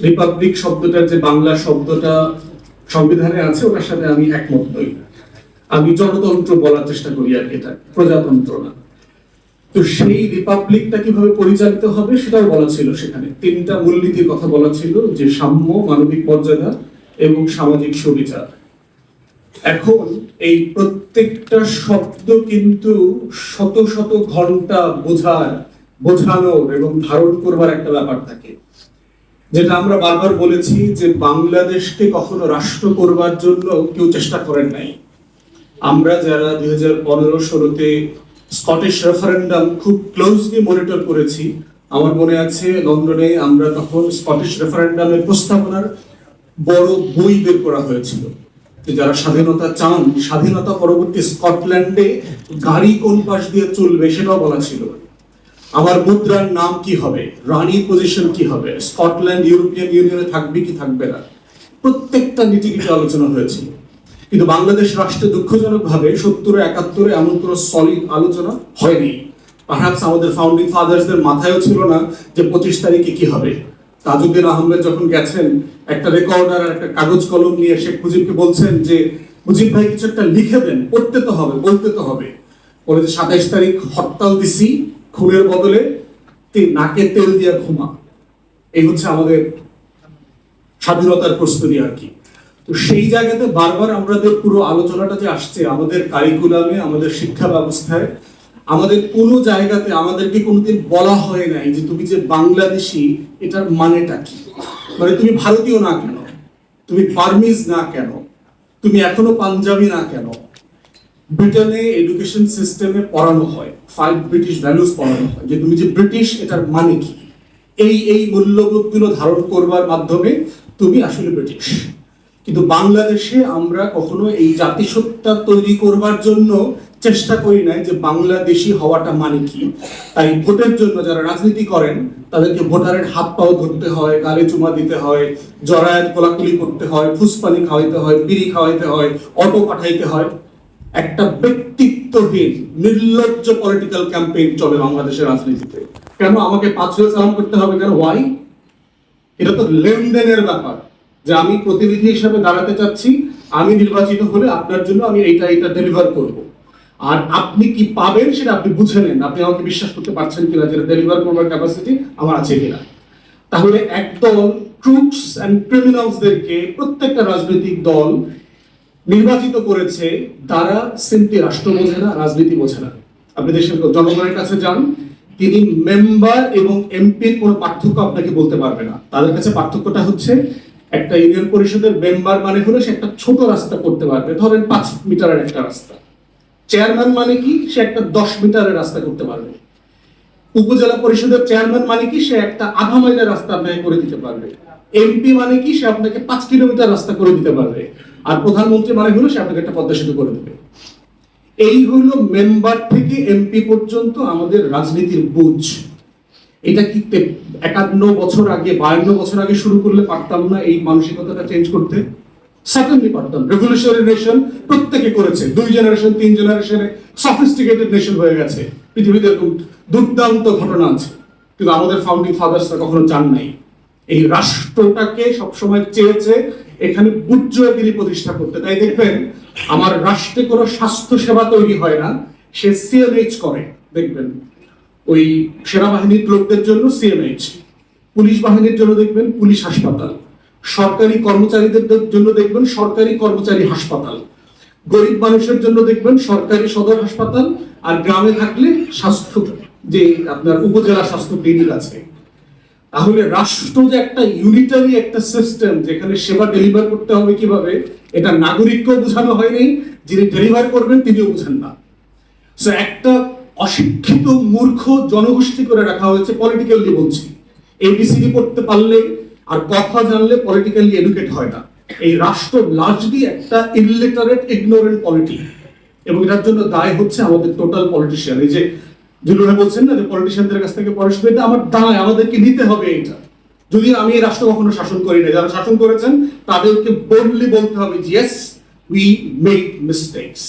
Republic শব্দটার যে বাংলা শব্দটা সংবিধানে আছে ওটার সাথে আমি একমত নই আমি জনতন্ত্র বলার চেষ্টা করি আর এটা, প্রজাতন্ত্র না। তো সেই রিপাবলিকটা কীভাবে পরিচালিত হবে সেটাও বলা ছিল সেখানে। তিনটা মূলনীতির কথা বলা ছিল, যে সাম্য, মানবিক মর্যাদা এবং সামাজিক সুবিচার। এখন এই প্রত্যেকটা শব্দ কিন্তু শত শত ঘণ্টা বোঝার, বোঝানোর এবং ধারণ করবার একটা ব্যাপার থাকে। যেটা আমরা বারবার বলেছি যে বাংলাদেশকে কখনো রাষ্ট্র করবার জন্য কেউ চেষ্টা করেন নাই। আমরা যারা দুই হাজার পনেরো ষোলোতে স্কটিশ রেফারেন্ডাম খুব ক্লোজলি মনিটর করেছি, আমার মনে আছে লন্ডনে আমরা তখন স্কটিশ রেফারেন্ডামের প্রস্তাবনার বড় বই বের করা হয়েছিল। যারা স্বাধীনতা চান, স্বাধীনতা পরবর্তী স্কটল্যান্ডে গাড়ি কোন পাশ দিয়ে চলবে সেটাও বলা ছিল। আমার মুদ্রার নাম কি হবে? রানীর পজিশন কি হবে? স্কটল্যান্ড, ইউরোপিয়ান ইউনিয়নে থাকবে কি থাকবে না? প্রত্যেকটা নীতিগত আলোচনা হয়েছিল কিন্তু বাংলাদেশ রাষ্ট্রে দুঃখজনক ভাবে সত্তরে একাত্তরে এমন কোনো সলিড আলোচনা হয়নি। পারহাপস আমাদের ফাউন্ডিং ফাদার্সদের মাথায়ও ছিল না যে পঁচিশ তারিখে কি হবে। তাজুদ্দিন আহমেদ যখন গেছেন, একটা রেকর্ডার আর একটা কাগজ কলম নিয়ে শেখ মুজিবকে বলছেন যে, মুজিব ভাই, কিছু একটা লিখে দেন, পড়তে তো হবে, বলতে তো হবে। বলে যে, সাতাইশ তারিখ হরতাল দিছি। খুনের বদলে নাকে তেল দিয়ে ঘুমা। এই হচ্ছে আমাদের স্বাধীনতার প্রস্তুতি আর কি। তো সেই জায়গাতে বারবার আমাদের পুরো আলোচনাটা যে আসছে, আমাদের কারিকুলামে আমাদের শিক্ষা ব্যবস্থায়, আমাদের কোনো জায়গাতে আমাদেরকে কোনোদিন বলা হয় নাই যে তুমি যে বাংলাদেশি, এটার মানেটা কি? মানে তুমি ভারতীয় না কেন? তুমি বার্মিজ না কেন? তুমি এখনও পাঞ্জাবি না কেন? ব্রিটেনে এডুকেশন সিস্টেমে পড়ানো হয়। ফাইভ ব্রিটিশ ভ্যালুস পড়ানো হয় যে তুমি যে ব্রিটিশ এটার মানে কি? এই এই মূল্যবোধগুলো ধারণ করবার মাধ্যমে তুমি আসলে ব্রিটিশ কিন্তু বাংলাদেশে আমরা কখনো এই জাতিসত্তা তৈরি করবার জন্য চেষ্টা করি নাই যে বাংলাদেশি হওয়াটা মানে কি। তাই ভোটের জন্য যারা রাজনীতি করেন, তাদেরকে ভোটারের হাত পাও ধরতে হয়, গালে চুমা দিতে হয়, জরায়ত কোলাকুলি করতে হয় ফুসপানি খাওয়াইতে হয়, বিড়ি খাওয়াইতে হয়, অটো পাঠাইতে হয়। একটা ব্যক্তিত্বহীন, নির্লজ্জ পলিটিক্যাল ক্যাম্পেইন চলে বাংলাদেশের রাজনীতিতে। কেন আমাকে পাঁচ হয়ে সালাম করতে হবে কেন? ওয়াই এটা তো লেনদেনের ব্যাপার। যে আমি প্রতিনিধি হিসাবে দাঁড়াতে চাচ্ছি, আমি নির্বাচিত হলে আপনার জন্য আমি এইটা এইটা ডেলিভার করব। আর আপনি কি পাবেন সেটা আপনি বুঝে নেন। আপনি আমাকে বিশ্বাস করতে পারছেন কিনা যেটা ডেলিভার করবার ক্যাপাসিটি আমার আছে কিনা। তাহলে একদল ট্রুপস অ্যান্ড ক্রিমিনালসদেরকে প্রত্যেকটা রাজনৈতিক দল নির্বাচিত করেছে তারা সিম্পলি রাষ্ট্র বোঝে না রাজনীতি বোঝে না আপনি দেশের জনগণের কাছে যান, তিনি মেম্বার এবং এমপির কোনো পার্থক্য আপনাকে বলতে পারবে না। তাদের কাছে পার্থক্যটা হচ্ছে, একটা ইউনিয়ন পরিষদের মেম্বার মানে হলো সে একটা ছোট রাস্তা করতে পারবে, ধরেন পাঁচ মিটারের একটা রাস্তা। চেয়ারম্যান মানে কি? সে একটা দশ মিটারের রাস্তা করতে পারবে। উপজেলা পরিষদের চেয়ারম্যান মানে কি? সে একটা আধা মাইলের রাস্তা আপনাকে করে দিতে পারবে। এমপি মানে কি? সে আপনাকে পাঁচ কিলোমিটার রাস্তা করে দিতে পারবে। আর প্রধানমন্ত্রী মানে হলো সে আপনাকে একটা পদ্মা সেতু করে দেবে। এই হলো মেম্বার থেকে এমপি পর্যন্ত আমাদের রাজনীতির বুঝ। এটা কি একান্ন বছর আগে, বায়ান্ন বছর আগে শুরু করলে পারতাম না এই মানসিকতাটা চেঞ্জ করতে? পারতাম। রেভলিউশনারি নেশন প্রত্যেকে করেছে। দুই জেনারেশন তিন জেনারেশনে সফিস্টিকেটেড নেশন হয়ে গেছে। পৃথিবীতে দুর্দান্ত ঘটনা আছে। কিন্তু আমাদের ফাউন্ডিং ফাদার্সরা কখনো চান নাই। এই রাষ্ট্রটাকে সবসময় চেয়েছে এখানে বুজ্জগিরি প্রতিষ্ঠা করতে। তাই দেখবেন, আমার রাষ্ট্রে কোনো স্বাস্থ্য সেবা তৈরি হয় না, সে সিএমএইচ করে। দেখবেন, ওই সেনাবাহিনীর লোকদের জন্য সিএমএইচ পুলিশ বাহিনীর জন্য দেখবেন পুলিশ হাসপাতাল, সরকারি কর্মচারীদের জন্য দেখবেন সরকারি কর্মচারী হাসপাতাল, গরিব মানুষের জন্য দেখবেন সরকারি সদর হাসপাতাল, আর গ্রামে থাকলে স্বাস্থ্য যে আপনার উপজেলা স্বাস্থ্য ক্লিনিক আছে। তাহলে রাষ্ট্র যে একটা ইউনিটারি একটা সিস্টেম যেখানে সেবা ডেলিভার করতে হবে কীভাবে, এটা নাগরিককেও বোঝানো হয়নি, যিনি ডেলিভার করবেন তিনিও বুঝেন না। সো একটা অশিক্ষিত মূর্খ জনগোষ্ঠী করে রাখা হয়েছে পলিটিক্যালি বলছি। এবিসিডি পড়তে পারলে আর কথা জানলে পলিটিক্যালি এডুকেট হয় না। এই রাষ্ট্র লার্জলি একটা ইলিটারেট ইগনোরেন্ট পলিটি এবং এটার জন্য দায় হচ্ছে আমাদের টোটাল পলিটিশিয়ান এই যে জুলুরা বলছেন না যে পলিটিশিয়ানদের কাছ থেকে পড়াশোনা পেতে আমার দায়, আমাদেরকে নিতে হবে এটা যদি আমি এই রাষ্ট্র কখনো শাসন করি না যারা শাসন করেছেন, তাদেরকে বললি বলতে হবে ইয়েস উই মেক মিস্টেকস